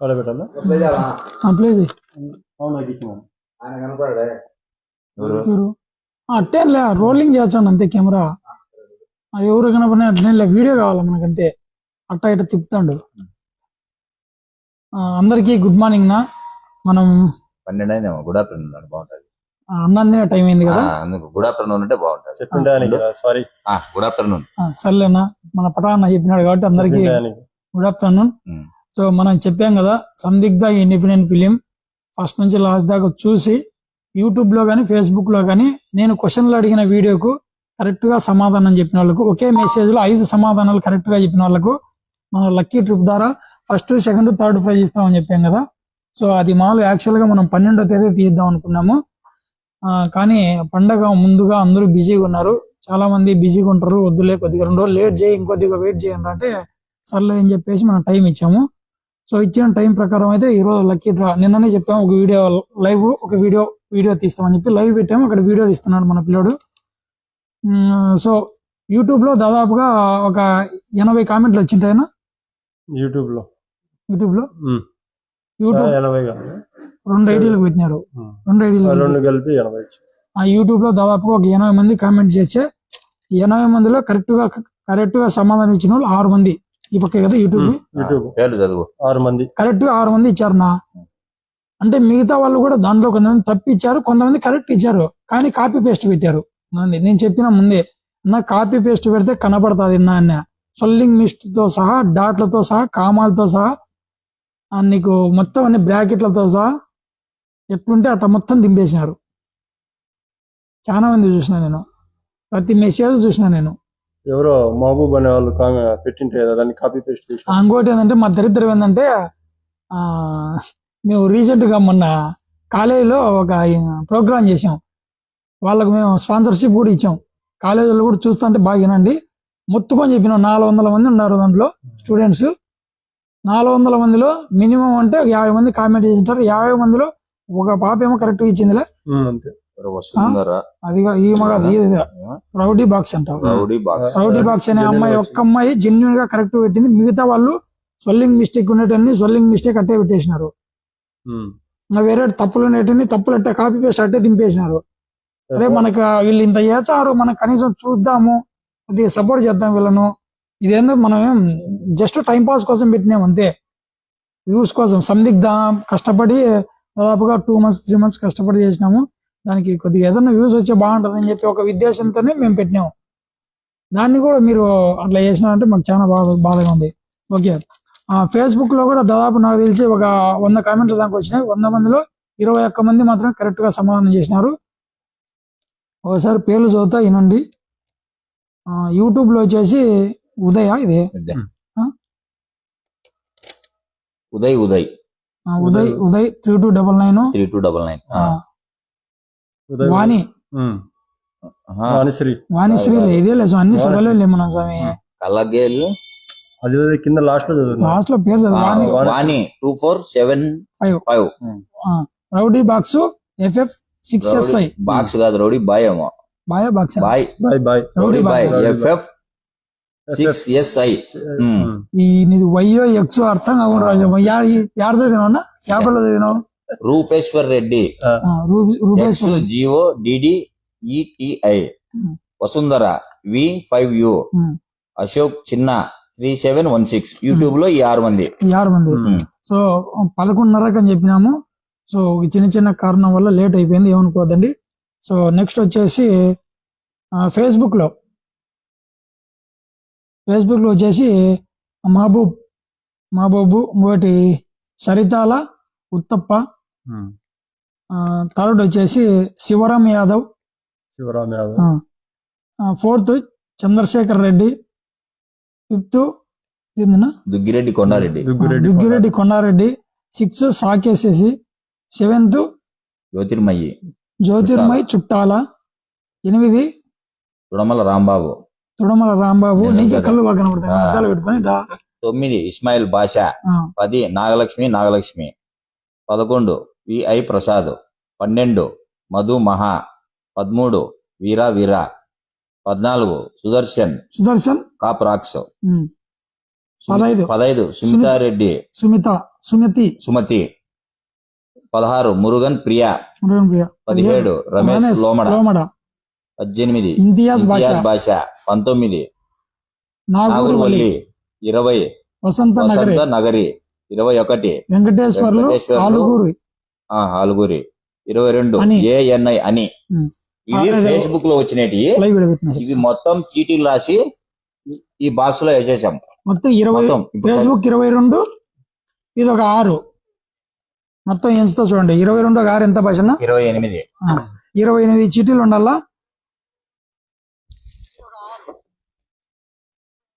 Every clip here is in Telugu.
అలా పెట్టాలా? ప్లే చేయి అవును నాకు ఇచ్చినాను ఆయన కనపడే ఎవరు? ఎవరు? ఆ, అట్టే లే రోలింగ్ చేస్తాను అంతే కెమెరా. ఆ, ఎవరు కనపడినా అట్లే లే వీడియో కావాలి మనకు అంతే అట్ట ఇట్ట తిప్పుతాడు. ఆ, అందరికీ గుడ్ మార్నింగ్ నా. మనం పన్నెండు అయిందేమో గుడ్ ఆఫ్టర్నూన్ బాగుంటది. ఆ, అన్నం తినే టైం అయింది కదా? అందుకు గుడ్ ఆఫ్టర్నూన్ అంటే బాగుంటది. చెప్పిండే సారీ గుడ్ ఆఫ్టర్నూన్. సర్లేనా మన పటాన్న చెప్పినాడు కాబట్టి అందరికీ గుడ్ ఆఫ్టర్నూన్. సో మనం చెప్పాం కదా సందిగ్ధ ఇండిపెండెంట్ ఫిలిం. ఫస్ట్ నుంచి లాస్ట్ దాకా చూసి యూట్యూబ్లో కానీ ఫేస్బుక్లో కానీ నేను క్వశ్చన్లు అడిగిన వీడియోకు కరెక్ట్గా సమాధానం చెప్పిన వాళ్ళకు ఒకే మెసేజ్లో ఐదు సమాధానాలు కరెక్ట్గా చెప్పిన వాళ్ళకు మన లక్కీ ట్రిప్ ద్వారా ఫస్ట్ సెకండ్ థర్డ్ ప్రైజ్ ఇస్తామని చెప్పాం కదా. సో అది మాలు యాక్చువల్గా మనం పన్నెండో తేదీ తీద్దాం అనుకున్నాము. ఆ, కానీ పండగ ముందుగా అందరూ బిజీగా ఉన్నారు. చాలా మంది బిజీగా ఉంటారు వద్దులే కొద్దిగా రెండు రోజులు లేట్ చేయి ఇంకొద్దిగా వెయిట్ చేయండి అంటే సర్లే అని చెప్పేసి మనం టైం ఇచ్చాము. సో ఇచ్చిన టైం ప్రకారం అయితే ఈ రోజు లక్కీ డ్రా. నిన్ననే చెప్పాము ఒక వీడియో లైవ్ ఒక వీడియో వీడియో తీస్తామని చెప్పి లైవ్ పెట్టాము అక్కడ వీడియో తీస్తున్నాడు మన పిల్లోడు. సో యూట్యూబ్లో దాదాపుగా ఒక ఎనభై కామెంట్లు వచ్చింటాయన యూట్యూబ్లో యూట్యూబ్లో. రెండు ఐడీలకు పెట్టినారు. రెండు ఆ ఐడీలు రెండు కలిపి ఎనభై ఆ యూట్యూబ్లో దాదాపుగా ఒక ఎనభై మంది కామెంట్ చేస్తే ఎనభై మందిలో కరెక్ట్గా కరెక్ట్గా సమాధానం ఇచ్చిన వాళ్ళు ఆరు మంది. ఈ పక్కే కదా యూట్యూబ్. ఆరు మంది. కరెక్ట్గా ఆరు మంది ఇచ్చారు నా. అంటే మిగతా వాళ్ళు కూడా దాంట్లో కొంతమంది తప్పు ఇచ్చారు కొంతమంది కరెక్ట్ ఇచ్చారు కానీ కాపీ పేస్ట్ పెట్టారు. నేను చెప్పిన ముందే నా కాపీ పేస్ట్ పెడితే కనపడుతుంది నా అన్న. సొల్లింగ్ మిస్ట్తో సహా డాట్లతో సహా కామాలతో సహా నీకు మొత్తం అన్ని బ్రాకెట్లతో సహా ఎట్లుంటే అట్లా మొత్తం దింపేసినారు. చాలా మంది చూసిన నేను. ప్రతి మెసేజ్ చూసిన నేను. ఎవరో మహబూబ్ అనే వాళ్ళు పెట్టింటే కదా దాన్ని కాపీ పేస్ట్ ఇంకోటి ఏంటంటే మా దరిద్రం ఏంటంటే ఆ, మేము రీసెంట్గా మొన్న కాలేజీలో ఒక ప్రోగ్రామ్ చేసాం వాళ్ళకు మేము స్పాన్సర్షిప్ కూడా ఇచ్చాం. కాలేజీలో కూడా చూస్తుంటే బాగా వినండి. మొత్తుకొని చెప్పినాం నాలుగు వందల మంది ఉన్నారు దాంట్లో స్టూడెంట్స్. నాలుగు వందల మందిలో మినిమం అంటే యాభై మంది కామెంట్ చేసింటారు యాభై మందిలో ఒక పాప ఏమో కరెక్ట్ ఇచ్చిందిలే. వసుంధర అదిగా ఈ మగ ఇది రౌడీ బాక్స్ అంటారు రౌడీ బాక్స్. రౌడీ బాక్స్ అనే అమ్మాయి ఒక్క అమ్మాయి జెన్యున్గా కరెక్ట్ పెట్టింది. మిగతా వాళ్ళు స్వెల్లింగ్ మిస్టేక్ ఉండేటన్ని స్వెల్లింగ్ మిస్టేక్ అట్టే పెట్టేసినారు. వేరే తప్పులు ఉండేటన్ని తప్పులు అట్టే కాపీ పేస్ట్ అట్టే దింపేసినారు. అరే మనకు వీళ్ళు ఇంత చేస్తారు మనం కనీసం చూద్దాము అది సపోర్ట్ చేద్దాం వీళ్ళను. ఇదేందో మనం జస్ట్ టైం పాస్ కోసం పెట్టినాం అంతే. వ్యూస్ కోసం సందిగ్ధ కష్టపడి దాదాపుగా టూ మంత్స్ త్రీ మంత్స్ కష్టపడి చేసినాము. దానికి కొద్దిగా ఏదైనా వ్యూస్ వచ్చే బాగుంటుంది అని చెప్పి ఒక ఉద్దేశంతోనే మేము పెట్టినాము దాన్ని కూడా మీరు అట్లా చేసినారంటే మాకు చాలా బాధ బాధగా ఉంది. ఓకే. ఆ ఫేస్బుక్లో కూడా దాదాపు నాకు తెలిసి ఒక వంద కామెంట్లు దాకా వచ్చినాయి. వంద మందిలో ఇరవై ఒక్క మంది మాత్రం కరెక్ట్గా సమాధానం చేసినారు. ఒకసారి పేర్లు చదువుతా వినండి. ఆ, యూట్యూబ్లో వచ్చేసి ఉదయ ఇది? Uday. Uday Uday. Uday three two double nine. Three two double nine. Vani. Vanisri. Vanisri ఇదే లేదు అన్ని సగలే లేము నా స్వామి? కలగేల్ అది కింద లాస్ట్లో లాస్ట్లో పేరు చదువు. Vani. Vani. Two four seven five five rowdy box FF six S I box కాదు రౌడీ బాయ్ ఏమో. Boy box? Boy. Boy boy. Rowdy boy. FF six S I um. Um. ఈ నీది వయ్యో ఎక్స్ అర్థం కాకుండా రాజు. యాడ యాడ చదివినావు యాభైలో చదివినావు? Rupeshwar Reddy. X GO DD ETI. Vasundhara V five U. Ashok చిన్న త్రీ సెవెన్ వన్ సిక్స్ యూట్యూబ్లో ఈ ఆరు మంది. ఈ ఆరు మంది. సో పదకొండున్నరకు అని చెప్పినాము. సో ఈ చిన్న చిన్న కారణం వల్ల లేట్ అయిపోయింది ఏమనుకోవద్దండి. సో నెక్స్ట్ వచ్చేసి ఫేస్బుక్లో ఫేస్బుక్లో వచ్చేసి మహబూబ్ మహబూబు ఇంకోటి సరితాల ఉత్తప్ప. థర్డ్ వచ్చేసి Shivaram Yadav. Shivaram Yadav. Fourth Chandrasekhar Reddy. Fifth Duggireddy Kondareddy. Duggireddy Kondareddy. Six సాకేసేసి seventh Jyothirmayi. Jyothirmay చుట్టాల. ఎనిమిది తుడమల రాంబాబు. తుడమల రాంబాబు. నీకే. కళ్ళు బాగా కనబడతాయి పెట్టుకొని. తొమ్మిది ఇస్మాయిల్ బాషా. పది నాగలక్ష్మి నాగలక్ష్మి. పదకొండు విఐ ప్రసాద్. పన్నెండు మధు మహా. పదమూడు వీరా వీరా. పద్నాలుగు సుదర్శన్. సుదర్శన్. కాప్రాక్స్. ఉమ్, పదైదు. పదైదు సుమితారెడ్డి. సుమిత సుమతి. సుమతి. పదహారు మురుగన్ ప్రియా. మురుగన్ ప్రియ. పదిహేడు రమేష్ లోమడ. లోమడ. పద్దెనిమిది ఇంతియాజ్ భాష పంతొమ్మిది నాగూరు నాగూర్వల్లి ఇరవై వసంత నగరి. ఇరవై ఒకటి. వెంకటేశ్వర్లు వెంకటేశ్వర్లు. ఆలుగూరు. ఇరవై రెండు. ఏఎన్ఐ అని. ఇవి. ఫేస్బుక్లో వచ్చినవి. ఇవి మొత్తం చీటీలు రాసి ఈ బాక్స్లో వేసేసాం. మొత్తం ఇరవై ఫేస్బుక్ ఇరవై రెండు. ఇది ఒక ఆరు. మొత్తం ఎంచుతో చూడండి. ఇరవై రెండు ఒక ఆరు ఎంత భాషన ఇరవై ఎనిమిది. ఇరవై ఎనిమిది చీటీలు ఉండాలా?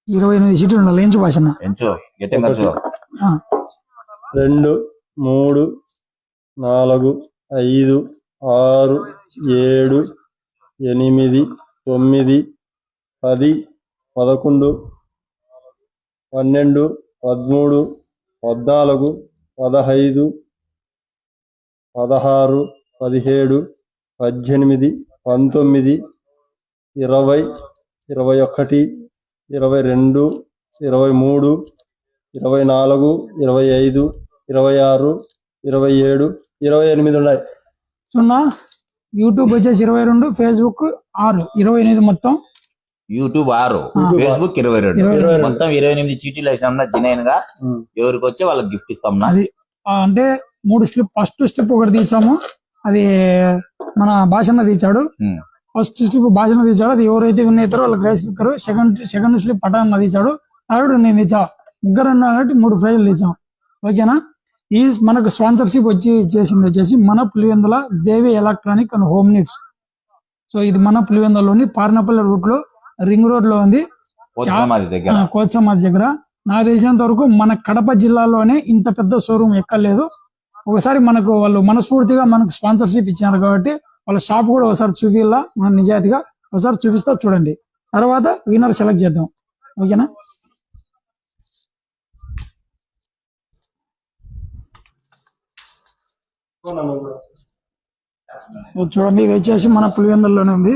ఇరవై ఎనిమిది చీటీలు ఉండాలి ఎంచు భాషన ఎంచు గట్టి రెండు మూడు నాలుగు ఐదు ఆరు ఏడు ఎనిమిది తొమ్మిది పది పదకొండు పన్నెండు పదమూడు పద్నాలుగు పదహైదు పదహారు పదిహేడు పద్దెనిమిది పంతొమ్మిది ఇరవై ఇరవై ఒకటి ఇరవై రెండు ఇరవై మూడు ఇరవై నాలుగు ఇరవై ఐదు ఇరవై ఆరు ఇరవై ఏడు ఇరవై ఎనిమిది ఉన్నాయి సున్నా యూట్యూబ్ వచ్చేసి ఇరవై రెండు ఫేస్బుక్ ఆరు ఇరవై ఎనిమిది మొత్తం. యూట్యూబ్ ఆరు ఫేస్బుక్ ఇరవై రెండు. మొత్తం ఇరవై ఎనిమిది చీటీలు వేసినా జినైన్గా ఎవరికి వచ్చి వాళ్ళకి గిఫ్ట్ ఇస్తాం అది అంటే మూడు స్లిప్ ఫస్ట్ స్లిప్ ఒకటి తీసాము. అది మన భాషన్న తీసాడు. ఫస్ట్ స్లిప్ భాషన్న తీసాడు అది ఎవరైతే విన్ అవుతారో వాళ్ళకి rice cooker. Second second slip పటాన్న తీసాడు థర్డ్ నేను తీసా ముగ్గురు అన్నట్టు మూడు ప్రైజులు తీసాం ఓకేనా? ఈ మనకు స్పాన్సర్షిప్ వచ్చి చేసింది వచ్చేసి మన Pulivendula Devi electronic and home needs. So ఇది మన పులివెందులలోని పార్నపల్లి రూట్లో రింగ్ రోడ్లో ఉంది కోచమ్మ దగ్గర. నాకు తెలిసినంత వరకు మన కడప జిల్లాలోనే ఇంత పెద్ద షోరూమ్ ఎక్కలేదు. ఒకసారి మనకు వాళ్ళు మనస్ఫూర్తిగా మనకు స్పాన్సర్షిప్ ఇచ్చారు కాబట్టి వాళ్ళ షాప్ కూడా ఒకసారి చూపిల్లా మన నిజాయితీగా ఒకసారి చూపిస్తా చూడండి. తర్వాత విన్నర్ సెలెక్ట్ చేద్దాం. ఓకేనా చూడండి ఇది వచ్చేసి మన పులివెందుల్లోనే ఉంది.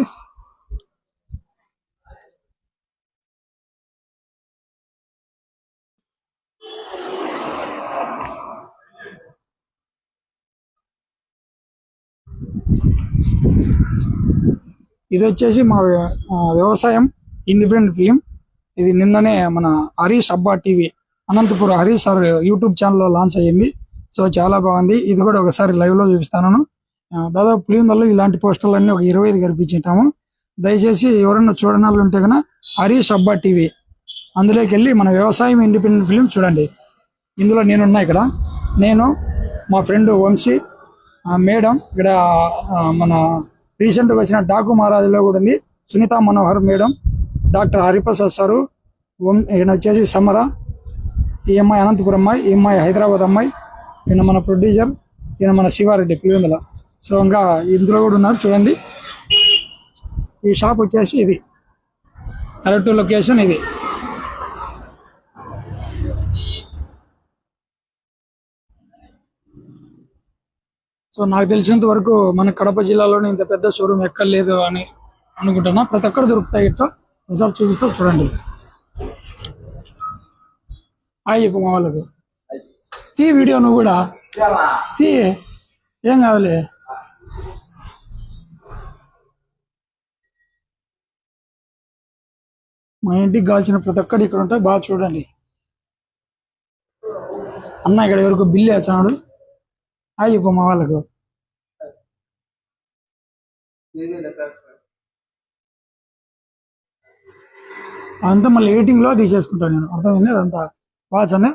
ఇది వచ్చేసి మా వ్యవసాయం ఇండిపెండెంట్ ఫిలిం ఇది నిన్ననే మన హరీష్ అబ్బా TV Anantapuram Harish sir YouTube ఛానల్లో లాంచ్ అయ్యింది. సో చాలా బాగుంది. ఇది కూడా ఒకసారి లైవ్లో చూపిస్తాను. దాదాపు పులిందల్లో ఇలాంటి పోస్టర్లు అన్ని ఒక ఇరవై ఐదు కనిపించాము దయచేసి ఎవరైనా చూడనాలు ఉంటే కనుక హరీష్ అబ్బా టీవీ అందులోకి వెళ్ళి మన వ్యవసాయం ఇండిపెండెంట్ ఫిలిం చూడండి. ఇందులో నేనున్నా ఇక్కడ. నేను మా ఫ్రెండ్ వంశీ మేడం ఇక్కడ మన రీసెంట్గా వచ్చిన డాకు మహారాజులో కూడా ఉంది. Sunitha Manohar madam doctor Hariprasad sir వం- ఈయన వచ్చేసి సమర ఈ అమ్మాయి అనంతపురం అమ్మాయి ఈ అమ్మాయి హైదరాబాద్ అమ్మాయి ఈయన మన ప్రొడ్యూసర్ ఈయన మన శివారెడ్డి పులివెందుల. సో ఇంకా ఇందులో కూడా ఉన్నారు చూడండి. ఈ షాప్ వచ్చేసి ఇది. కరెక్ట్ లొకేషన్ ఇది. సో నాకు తెలిసినంత వరకు మన కడప జిల్లాలోనే ఇంత పెద్ద షోరూమ్ ఎక్కడ లేదు అని అనుకుంటున్నా. ప్రతి ఒక్కరు దొరుకుతాయి ఇట్లా. ఒకసారి చూపిస్తా చూడండి. హాయ్ చెప్పు మా వాళ్ళకు. తీ వీడియో నువ్వు కూడా. తీ. ఏం కావాలి? మా ఇంటికి కావాల్సిన ప్రతి ఒక్కటి ఇక్కడ ఉంటాయి బాగా చూడండి. అన్న ఇక్కడ ఎవరికి బిల్లు వేసాడు హాయ్ చెప్పు మా వాళ్ళకు. అంతా మళ్ళీ ఎడిటింగ్లో తీసేసుకుంటాను నేను. అర్థమైంది అదంతా? వాచ్ అని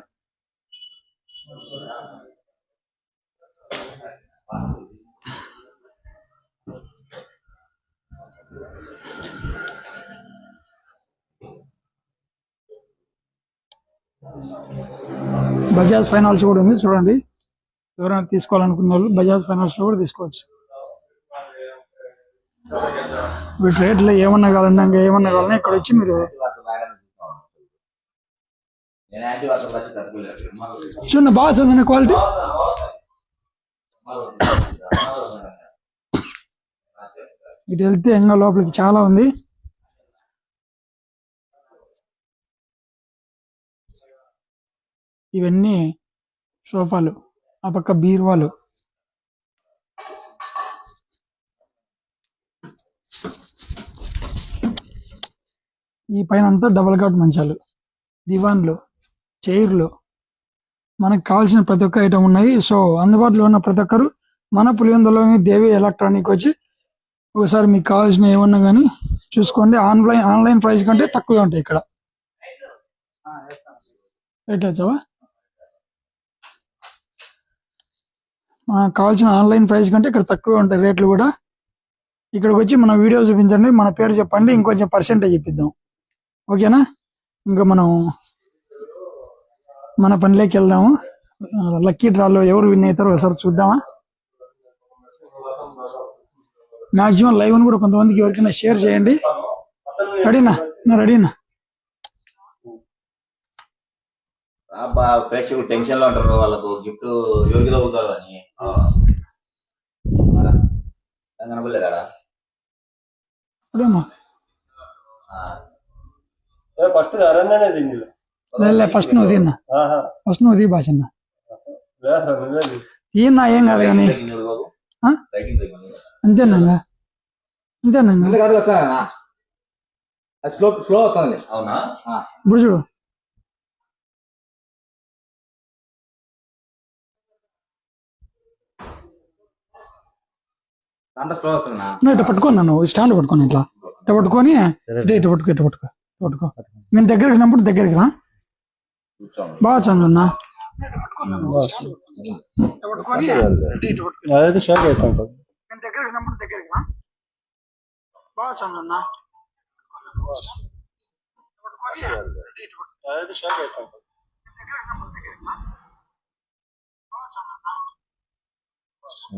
బజాజ్ ఫైనాన్స్ కూడా ఉంది చూడండి. ఎవరైనా తీసుకోవాలనుకున్న వాళ్ళు బజాజ్ ఫైనాన్స్లో కూడా తీసుకోవచ్చు. వీటి రేట్లు ఏమన్నా కావాలన్నా ఇంకా ఏమన్నా కావాలన్నా ఇక్కడ వచ్చి మీరు చూడండి బాగా చదివిన క్వాలిటీ. ఇటు వెళ్తే ఇంకా లోపలికి చాలా ఉంది. ఇవన్నీ సోఫాలు. ఆ పక్క బీరువాలు. ఈ పైన అంతా డబల్ కాట్ మంచాలు. దివాన్లు చైర్లు. మనకు కావాల్సిన ప్రతి ఒక్క ఐటమ్ ఉన్నాయి. సో అందుబాటులో ఉన్న ప్రతి ఒక్కరు మన పులివెందులోని దేవి ఎలక్ట్రానిక్ వచ్చి ఒకసారి మీకు కావాల్సిన ఏమన్నా కానీ చూసుకోండి. ఆన్లైన్ ఆన్లైన్ ప్రైస్ కంటే తక్కువే ఉంటాయి ఇక్కడ. ఎట్లా చావా మనకు కావాల్సిన ఆన్లైన్ ప్రైస్ కంటే ఇక్కడ తక్కువే ఉంటాయి రేట్లు కూడా. ఇక్కడికి వచ్చి మన వీడియో చూపించండి మన పేరు చెప్పండి ఇంకొంచెం పర్సెంటేజ్ చెప్పిద్దాం. ఓకేనా? ఇంకా మనం మన పనిలోకి వెళ్దాము. లక్కీ డ్రాలో ఎవరు విన్ అవుతారో ఒకసారి చూద్దామా? మాక్సిమం లైవ్ కూడా కొంతమందికి ఎవరికైనా షేర్ చేయండి. రెడీనా? నా రెడీనా? ప్రేక్షకులు టెన్షన్లో ఉంటారు వాళ్ళకు గిఫ్ట్ యోగ్యత తగ్గుతుంది అని కనపడలేదా రెడీనా ఫస్ట్ అరణ్యనే దీన్ని లే ఫస్ట్ నువ్వు తిన్నా ఆహా ఫస్ట్ నువ్వు తీ భాషన్న లేదు, లేదు. తీయన్నా ఏం కాదు కానీ ఆ? అంతేనా అంతేనా ఎందుకంటే వచ్చానా అది స్లో స్లో వస్తుంది అవునా ఇప్పుడు చూడు దాంట్లో స్లో వస్తుందా నువ్వు ఇట్లా పట్టుకోను నన్ను స్టాండ్ పట్టుకోను ఇట్లా ఇట్లా పట్టుకొని ఇట్లా ఇట్లా పట్టుకో ఇట్లా పట్టుకో ఇట్లా పట్టుకో మేము దగ్గరికి వెళ్ళినప్పుడు దగ్గరికి రా బాగా చంద్రన్న అదైతే షాక్ అవుతాం కదా. నేను దగ్గరికి వెళ్ళినప్పుడు దగ్గరికి రా బాగా చంద్రన్న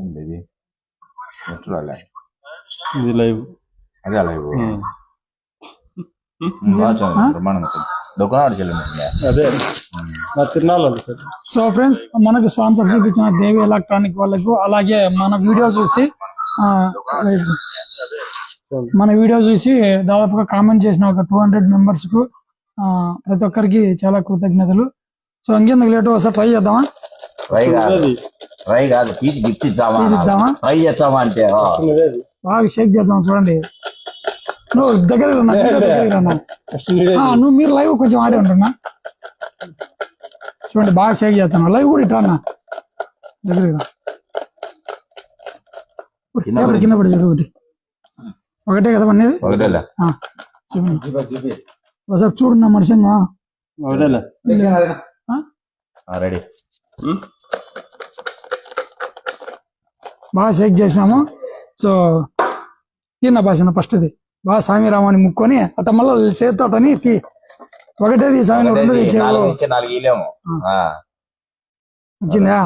అదైతే ఇది లైవ్. అదే సార్. సో ఫ్రెండ్స్ మనకు స్పాన్సర్షిప్ ఇచ్చిన దేవి ఎలక్ట్రానిక్ వాళ్ళకు అలాగే మన వీడియో చూసి ఆ, మన వీడియో చూసి దాదాపుగా కామెంట్ చేసిన ఒక టూ హండ్రెడ్ మెంబర్స్కు ఆ, ప్రతి ఒక్కరికి చాలా కృతజ్ఞతలు. సో ఇంకెందుకు లేటు ఒకసారి ట్రై చేద్దామా? ట్రై ట్రై కాదు పీస్ గిఫ్ట్ ఇద్దామా? ట్రై చేస్తామా అంటే బాగా షేక్ చేద్దాం చూడండి. నువ్వు దగ్గర ఫస్ట్ నువ్వు మీరు లైవ్ కొంచెం ఆడే ఉంటున్నా చూడండి బాగా షేక్ చేస్తాను లైవ్ కూడా ఇట్లా అన్న దగ్గర కింద పడి. కింద పడి చూడు ఒకటి ఒకటే కదా పన్నీది? ఒకటేలే. ఆ, ఒకసారి రెడీ. బాగా షేక్ చేసినాము. సో తిన్న భాషన ఫస్ట్ది. బాగా సామి రామని ముక్కొని అట్ట మళ్ళీ చేతోటని తీ ఒకటేది రెండు ఆ. వచ్చిందా?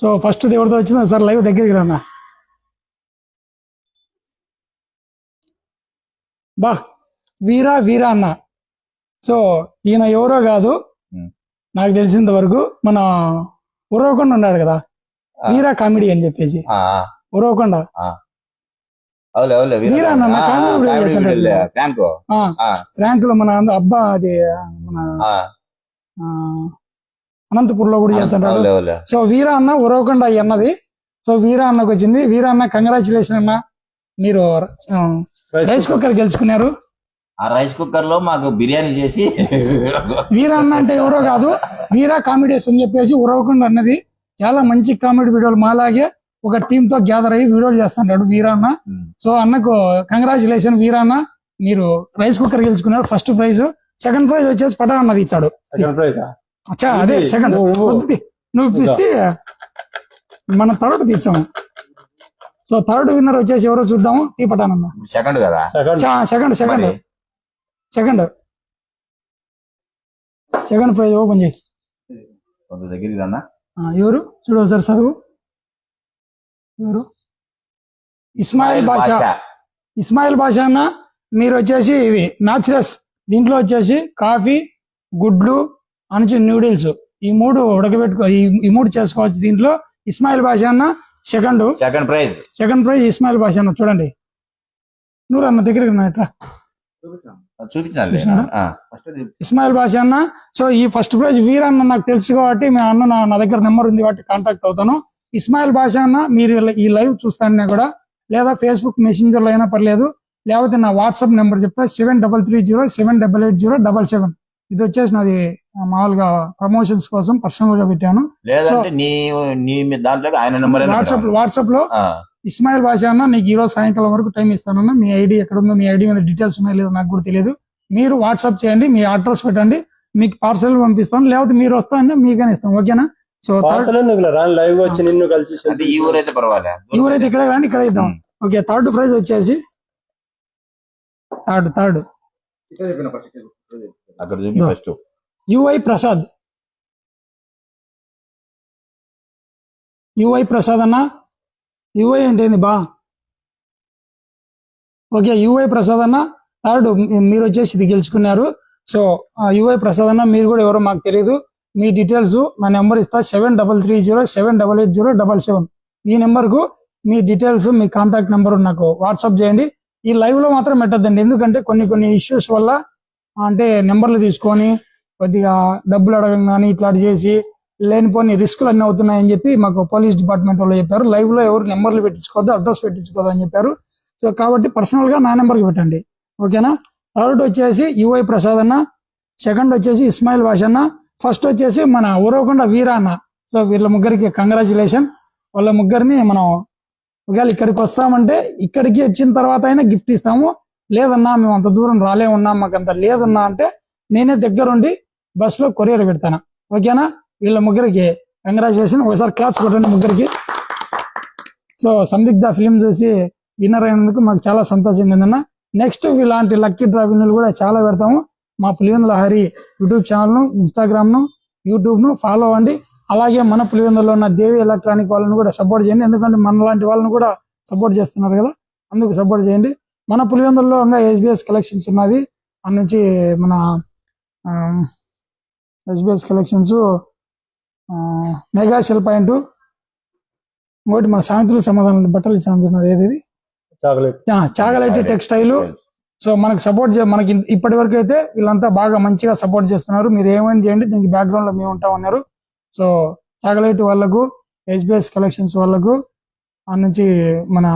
సో ఫస్ట్ ఎవరితో వచ్చిందో సార్ లైవ్ దగ్గరికి రానా? బా వీరా వీరా అన్న. సో ఈయన ఎవరో కాదు. నాకు తెలిసినంత వరకు మన ఉరవకొండ ఉన్నాడు కదా. వీరా కామెడీ అని చెప్పేసి. ఆ, ఉరవకొండ. అవులే అవులే వీరా అన్న, నా కామెడీ వీడియో చేస్తాడు. ఫ్రాంక్. లో మన అబ్బా అది మన అనంతపూర్లో కూడా చేస్తుంటాడు అవులే సో వీరా అన్న ఉరవకొండ ఈ అన్నది. సో వీరా అన్నకు వచ్చింది. వీరా అన్న కంగ్రాచులేషన్ అన్న. మీరు ఆ, రైస్ కుక్కర్ గెలుచుకున్నారు. ఆ రైస్ కుక్కర్లో మాకు బిర్యానీ చేసి వీరా అన్న అంటే ఎవరో కాదు. వీరా కామెడీస్ అని చెప్పేసి ఉరవకొండ అన్నది. చాలా మంచి కామెడీ వీడియోలు మాలాగే ఒక టీమ్తో గ్యాదర్ అయ్యి వీడియోలు చేస్తుంటాడు వీరా అన్న ఉమ్. సో అన్నకు కంగ్రాచులేషన్ వీరా అన్న మీరు రైస్ కుక్కర్ గెలుచుకున్నారు ఫస్ట్ ప్రైజ్ సెకండ్ ప్రైజ్ వచ్చేసి పటా అన్నది ఇచ్చాడు. సెకండ్ ప్రైజ్ అచ్చా అదే సెకండ్ నువ్వు- తీస్తే మనం థర్డ్ తీసాము సో థర్డ్ విన్నర్ వచ్చేసి ఎవరో చూద్దాము. టీ పటానన్న సెకండ్ కదా? Second second second second second prize open చేయి. కొంత దగ్గరికి ఎవరు? చూడు ఒకసారి చదువు. ఎవరు? ఇస్మాయిల్ బాషా. ఇస్మాయిల్ బాషా అన్న. మీరు వచ్చేసి ఇవి న్యాచురల్స్ దీంట్లో వచ్చేసి కాఫీ గుడ్లు అనుచు నూడిల్స్. ఈ మూడు ఉడకబెట్టుకో ఈ- మూడు చేసుకోవచ్చు దీంట్లో ఇస్మాయిల్ బాషా అన్న second. Second prize. Second prize Ismail Basha అన్న. చూడండి. నూరు అన్న దగ్గరికి నా ఇట్రా. చూపించాలి? ఫస్ట్ ఇస్మాయిల్ బాషా అన్న. సో ఈ ఫస్ట్ ప్రైజ్ వీరన్న నాకు తెలుసు కాబట్టి మీ అన్న నా- దగ్గర నెంబర్ ఉంది కాబట్టి కాంటాక్ట్ అవుతాను. ఇస్మాయిల్ బాషా అన్న మీరు ఈ లైవ్ చూస్తానే కూడా. లేదా ఫేస్బుక్ మెసెంజర్లో అయినా పర్లేదు. లేకపోతే నా వాట్సాప్ నెంబర్ చెప్తా. Seven double three zero seven double eight zero double seven ఇది వచ్చేసి నాది మామూలుగా ప్రమోషన్స్ కోసం పర్సనల్గా పెట్టాను. దాంట్లో వాట్సాప్ వాట్సాప్లో ఇస్మాయిల్ బాషా అన్న నీకు ఈ రోజు సాయంకాలం వరకు టైం ఇస్తానన్న మీ ఐడి ఎక్కడ ఉందో మీ ఐడి మీద డీటెయిల్స్ ఉన్నాయో లేదో నాకు కూడా తెలియదు. మీరు వాట్సాప్ చేయండి మీ అడ్రస్ పెట్టండి మీకు పార్సల్ పంపిస్తాను లేకపోతే మీరు వస్తానంటే మీకనే ఇస్తాం ఓకేనా? సో లైవ్ వచ్చి నిన్ను కలిసి అంటే ఈ ఊరైతే ఇక్కడ కానీ ఇక్కడ ఇద్దాం. ఓకే థర్డ్ ప్రైజ్ వచ్చేసి third third UI Prasad UI Prasad అన్న యుఐ అంటే ఏంది? బా. ఓకే యుఐ ప్రసాద్ అన్న థర్డ్ మీరు వచ్చేసి ఇది గెలుచుకున్నారు. సో యుఐ ప్రసాద్ అన్న మీరు కూడా ఎవరో మాకు తెలియదు మీ డీటెయిల్స్ నా నెంబర్ ఇస్తా. Seven double three zero seven double eight zero double seven ఈ నెంబర్కు మీ డీటెయిల్స్ మీ కాంటాక్ట్ నెంబర్ నాకు వాట్సాప్ చేయండి. ఈ లైవ్లో మాత్రం పెట్టద్దండి. ఎందుకంటే కొన్ని కొన్ని ఇష్యూస్ వల్ల అంటే నెంబర్లు తీసుకొని కొద్దిగా డబ్బులు అడగం కానీ ఇట్లాంటి చేసి లేనిపోని రిస్కులు అన్ని అవుతున్నాయని చెప్పి మాకు పోలీస్ డిపార్ట్మెంట్ వాళ్ళు చెప్పారు. లైవ్లో ఎవరు నెంబర్లు పెట్టించుకోవద్దు అడ్రస్ పెట్టించుకోవద్దు అని చెప్పారు. సో కాబట్టి పర్సనల్గా నా నెంబర్కి పెట్టండి. ఓకేనా? థర్డ్ వచ్చేసి యువై ప్రసాద్ అన్న. సెకండ్ వచ్చేసి ఇస్మాయిల్ వాష్ అన్న. ఫస్ట్ వచ్చేసి మన ఉరవకొండ వీరా అన్న. సో వీళ్ళ ముగ్గురికి కంగ్రాచులేషన్ వాళ్ళ ముగ్గురిని మనం ఒకవేళ ఇక్కడికి వస్తామంటే ఇక్కడికి వచ్చిన తర్వాత అయినా గిఫ్ట్ ఇస్తాము. లేదన్నా మేము అంత దూరం రాలే ఉన్నాం మాకు అంత లేదన్నా అంటే నేనే దగ్గరుండి బస్సులో కొరియర్ పెడతాను. ఓకేనా? వీళ్ళ ముగ్గురికి కంగ్రాచులేషన్ ఒకసారి క్లాప్స్ కొట్టండి ముగ్గురికి. సో సందిగ్ధ ఫిలిం చూసి విన్నర్ అయినందుకు మాకు చాలా సంతోషంగా ఉందన్న నెక్స్ట్ ఇలాంటి లక్కీ డ్రా కూడా చాలా పెడతాము. మా పులివెందుల హరి యూట్యూబ్ ఛానల్ను ఇన్స్టాగ్రామ్ను యూట్యూబ్ను ఫాలో అవ్వండి. అలాగే మన పులివెందులో ఉన్న దేవి ఎలక్ట్రానిక్ వాళ్ళని కూడా సపోర్ట్ చేయండి. ఎందుకంటే మన లాంటి వాళ్ళని కూడా సపోర్ట్ చేస్తున్నారు కదా అందుకు సపోర్ట్ చేయండి. మన పులివెందుల్లో ఇంకా ఎస్బీఎస్ కలెక్షన్స్ ఉన్నది. ఆ నుంచి మన SBS collections mega cell point ఇంకోటి మన సాయంత్రం సమాధానం బట్టలు ఇచ్చాను ఏది చాగలైట్ టెక్స్టైల్. సో మనకు సపోర్ట్ మనకి ఇప్పటి వరకు అయితే వీళ్ళంతా బాగా మంచిగా సపోర్ట్ చేస్తున్నారు. మీరు ఏమైనా చేయండి దీనికి బ్యాక్గ్రౌండ్లో మేము ఉంటాం అన్నారు. సో చాగలైట్ వాళ్ళకు ఎస్బీఎస్ కలెక్షన్స్ వాళ్ళకు ఆ నుంచి మన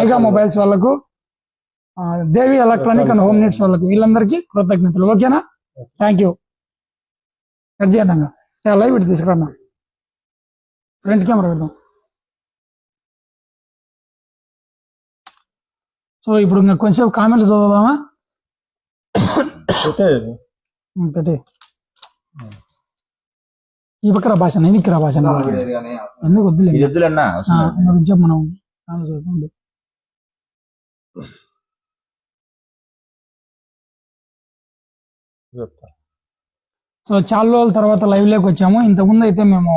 మెగా మొబైల్స్ వాళ్ళకు Devi electronic and home needs వాళ్ళకు వీళ్ళందరికీ కృతజ్ఞతలు. ఓకేనా? థ్యాంక్ యూ కట్ చేయండి లైవ్ ఇటు తీసుకురా ఫ్రంట్ కెమెరా పెడదాం. సో ఇప్పుడు ఇంకా కొంచెం కామెంట్లు చదువుదామా? పెట్టి. ఈ పక్కన భాష ఎన్నికరా భాష ఇది కానీ ఎందుకు వద్దులే ఇది వద్దులన్నా ఆ, ఇంకా కొంచెం మనం చదువుకుందాం. చెప్తా. సో చాలా రోజుల తర్వాత లైవ్లోకి వచ్చాము. ఇంతకుముందు అయితే మేము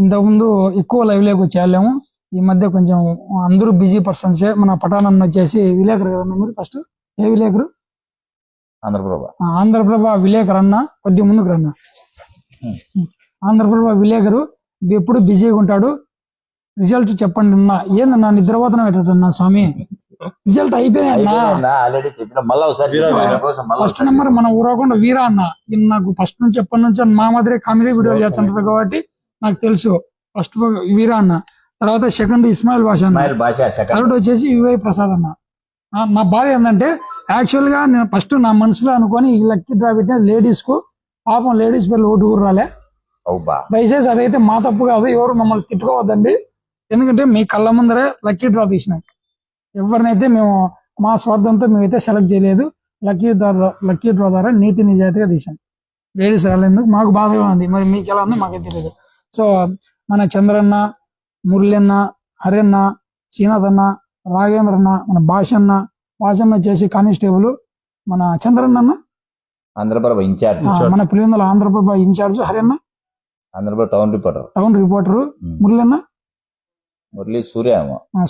ఇంతకుముందు ఎక్కువ లైవ్లోకి వచ్చేవాళ్ళము ఈ మధ్య కొంచెం అందరూ బిజీ పర్సన్సే మన పటానన్న వచ్చేసి విలేకరు కదన్నా మీరు ఫస్ట్ ఏ విలేకరు? ఆంధ్రప్రభ. ఆంధ్రప్రభ విలేకరు అన్న కొద్ది ముందుకు రన్న ఆంధ్రప్రభ విలేకరు ఎప్పుడు బిజీగా ఉంటాడు. రిజల్ట్ చెప్పండి అన్న. ఏందన్నా నిద్రపోతనం పెట్టన్నా స్వామి? రిజల్ట్ అయిపోయినాయన్నా ఆల్రెడీ చెప్పిన మళ్ళీ ఒకసారి వీరా ఆయన కోసం మళ్ళా ఫస్ట్ ఒకసారి నెంబర్ మన ఊరకుండా వీరా అన్న. నాకు ఫస్ట్ నుంచి ఎప్పటి నుంచి మా మాదిరి కామెడీ వీడియోలు చేస్తుంటారు కాబట్టి నాకు తెలుసు. ఫస్ట్ వీరా అన్న. తర్వాత సెకండ్ ఇస్మాయిల్ భాష అన్న. ఇస్మాయిల్ భాష సెకండ్ థర్డ్ వచ్చేసి యువై ప్రసాద్ అన్న. ఆ, నా బాధ ఏంటంటే యాక్చువల్గా నేను ఫస్ట్ నా మనసులో అనుకొని ఈ లక్కీ డ్రా పెట్టిన లేడీస్కు పాపం లేడీస్ పేర్లు ఓటు కూడా రాలే. అవుబా దయచేసి అదైతే మా తప్పు కాదు ఎవరు మమ్మల్ని తిట్టుకోవద్దండి. ఎందుకంటే మీ కళ్ళ ముందరే లక్కీ డ్రా తీసినాం. ఎవరినైతే మేము మా స్వార్థంతో మేమైతే సెలెక్ట్ చేయలేదు లక్కీ డ్రా లక్కీ డ్రా ద్వారా నీతి నిజాయితీగా తీసాం లేడీస్ రాలేందుకు మాకు బాధగా ఉంది. మరి మీకు ఎలా ఉందో మాకే తెలియదు సో మన చంద్రన్న మురళన్న హరన్న శ్రీనాథన్న రాఘవేంద్రన్న మన భాషన్న భాషన్న చేసి కానిస్టేబుల్ మన చంద్రన్న అన్న, ఆంధ్రప్రభ ఇన్ఛార్జ్. మన Pulivendula Andhraprabha incharge హరన్న Andhra Prabha town reporter. Town reporter మురళన్న Murali Surya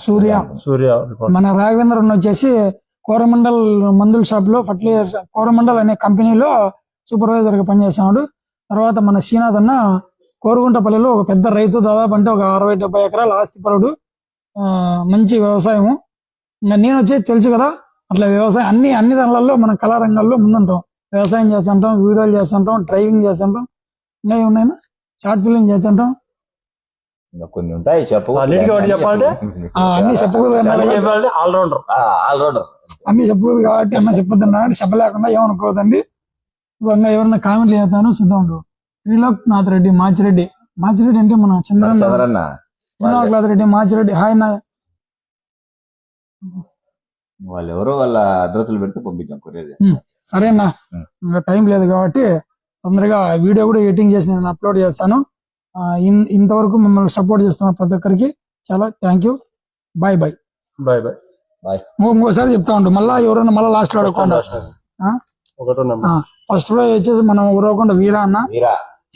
Surya. Surya. మన రాఘవేంద్ర వచ్చేసి కోరమండల్ మందుల షాప్లో ఫర్టిలైజర్ కోరమండల్ అనే కంపెనీలో సూపర్వైజర్గా పనిచేస్తున్నాడు. తర్వాత మన శ్రీనాథ్ అన్న కోరుగుంటపల్లిలో ఒక పెద్ద రైతు దాదాపు అంటే ఒక అరవై డెబ్బై ఎకరాల ఆస్తిపరుడు ఆ, మంచి వ్యవసాయము. ఇంకా నేను వచ్చేసి తెలుసు కదా అట్లా వ్యవసాయం అన్ని అన్ని దానిలలో మనం కళా రంగాల్లో ముందుంటాం. వ్యవసాయం చేస్తుంటాం వీడియోలు చేస్తుంటాం డ్రైవింగ్ చేస్తుంటాం ఇంకా ఏమున్నాయినా షార్ట్ ఫిలిం చేస్తుంటాం. ఇంకా కొన్ని ఉంటాయి. చెప్పు. చెప్పాలంటే? అన్ని చెప్పకూడదు ఆల్రౌండర్. ఆల్రౌండర్. అన్ని చెప్పకూడదు కాబట్టి అన్న చెప్పొద్దు అన్నాడు చెప్పలేకుండా ఏమనుకోవద్దండి. ఇంకా ఎవరైనా కామెంట్లు చేస్తాను చూద్దాం ఉండు. త్రిలోక్ నాథ్ రెడ్డి మాచిరెడ్డి. మాచిరెడ్డి అంటే మన చంద్రన్న. చదరన్న. త్రిలోక్ నాథ్ రెడ్డి మాచిరెడ్డి. హాయ్ నా వాళ్ళు ఎవరో వాళ్ళ అడ్రస్లు పెడితే పంపించాం కొరియర్ సరేనా. ఇంకా టైం లేదు కాబట్టి తొందరగా వీడియో కూడా ఎడిటింగ్ చేసి నేను అప్లోడ్ చేస్తాను. ఇంతవరకు మమ్మల్ని సపోర్ట్ చేస్తున్న ప్రతి ఒక్కరికి చాలా thank you. Bye bye. Bye bye. ఇంకోసారి చెప్తా ఉండు. మళ్ళా ఎవరైనా మళ్ళీ లాస్ట్లో అడగకుండా. ఆ? ఒకటో నెంబర్ ఆ, ఫస్ట్లో వచ్చేసి మనం ఊరవకుండా వీరా అన్న.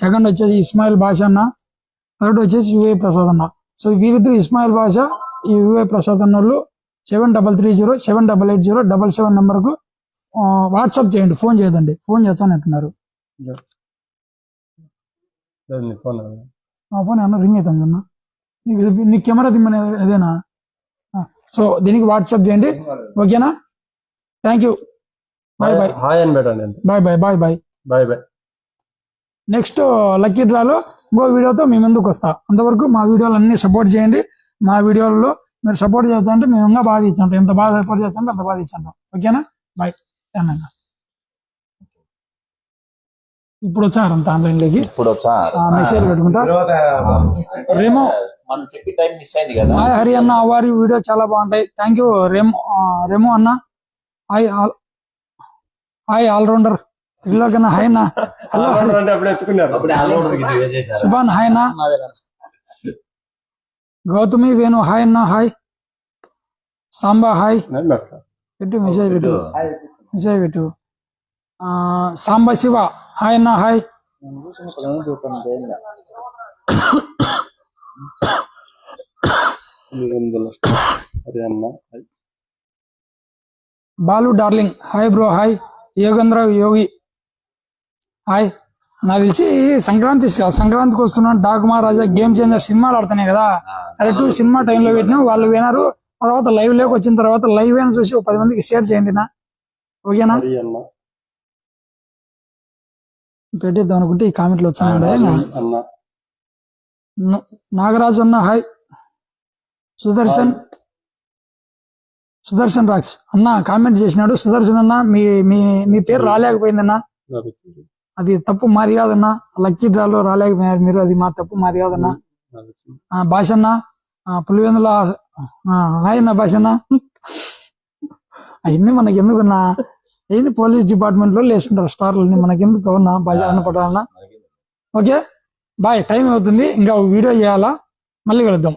సెకండ్ వచ్చేసి ఇస్మాయిల్ భాష అన్న. థర్డ్ వచ్చేసి యుఏ ప్రసాద్ అన్న. సో వీరిద్దరు ఇస్మాయిల్ భాష ఈ యుఏ ప్రసాద్ అన్న వాళ్ళు seven double three zero seven double eight zero double seven నెంబర్కు వాట్సాప్ చేయండి. ఫోన్ చేయదండి. ఫోన్ చేస్తానంటున్నారు. ఫోన్ ఆ ఫోన్ ఏమన్నా రింగ్ అవుతుంది అన్న? నీకు నీ కెమెరా దిమ్మని అదేనా సో దీనికి వాట్సాప్ చేయండి. ఓకేనా? Thank you bye bye hi అని పెట్టండి అంతే. Bye bye bye bye bye bye next lucky డ్రాలో ఇంకో వీడియోతో మీ ముందుకు వస్తా. అంతవరకు మా వీడియోలు అన్ని సపోర్ట్ చేయండి. మా వీడియోలలో మీరు సపోర్ట్ చేస్తా అంటే మేము ఇంకా బాగా ఇచ్చాం ఎంత బాగా సపోర్ట్ చేస్తాం అంత బాగా ఇచ్చాం ఓకేనా? బాయ్ అన్న ఇప్పుడు వచ్చారంట ఆన్లైన్లోకి. ఇప్పుడు వచ్చా మెసేజ్ పెట్టుకుంటా. రేమో మనం చెప్పి టైం మిస్ అయింది కదా. హాయ్ హరి అన్న వారి వీడియో చాలా బాగుంటాయి. థ్యాంక్ యూ రేమో రేమో అన్న. Hi all hi allrounder Trilok అన్న హాయ్ అన్న. హలో ఆల్రౌండర్ అంటే అప్పుడు ఎత్తుకున్నారు. అప్పుడే ఆల్రౌండర్కి ఇది చేశారు. సుభాన్ హాయ్ అన్న. గౌతమి వేణు హాయ్ అన్న హాయ్ సాంబా హాయ్ పెట్టు మెసేజ్ పెట్టు. మెసేజ్ పెట్టు. ఆ, సాంబా శివ హాయ్ అన్న hi. Balu darling hi bro hi. Yogendra Yogi hi. నాకు తెలిసి సంక్రాంతి సంక్రాంతికి వస్తున్నాను డాక్ మహారాజా గేమ్ చేంజర్ సినిమాలు ఆడుతున్నాయి కదా. కరెక్ట్ సినిమా టైంలో పెట్టినాం. వాళ్ళు వినారు తర్వాత లైవ్లోకి వచ్చిన తర్వాత లైవ్ అయినా చూసి ఒక పది మందికి షేర్ చేయండి నా ఓకేనా? పెట్టిద్దాం అనుకుంటే ఈ కామెంట్లు వచ్చానండి అన్న. న- నాగరాజు అన్న హాయ్. సుదర్శన్. సుదర్శన్ రాక్స్ అన్న కామెంట్ చేసినాడు. సుదర్శన్ అన్న మీ మీ మీ పేరు రాలేకపోయిందన్న. అది తప్పు మాది కాదన్న. లక్కీ డ్రాలో రాలేకపోయారు మీరు. అది మా తప్పు మాది కాదన్న. భాషన్న పులివెందుల హాయ్ అన్న భాషన్న అవన్నీ మనకి ఎందుకన్నా ఏంది పోలీస్ డిపార్ట్మెంట్లో లేస్తుంటారు స్టార్లని మనకి ఎందుకు అవునా భాష పడాలన్నా? ఓకే? బాయ్ టైం అవుతుంది. ఇంకా వీడియో చేయాలా? మళ్ళీ కలుద్దాం.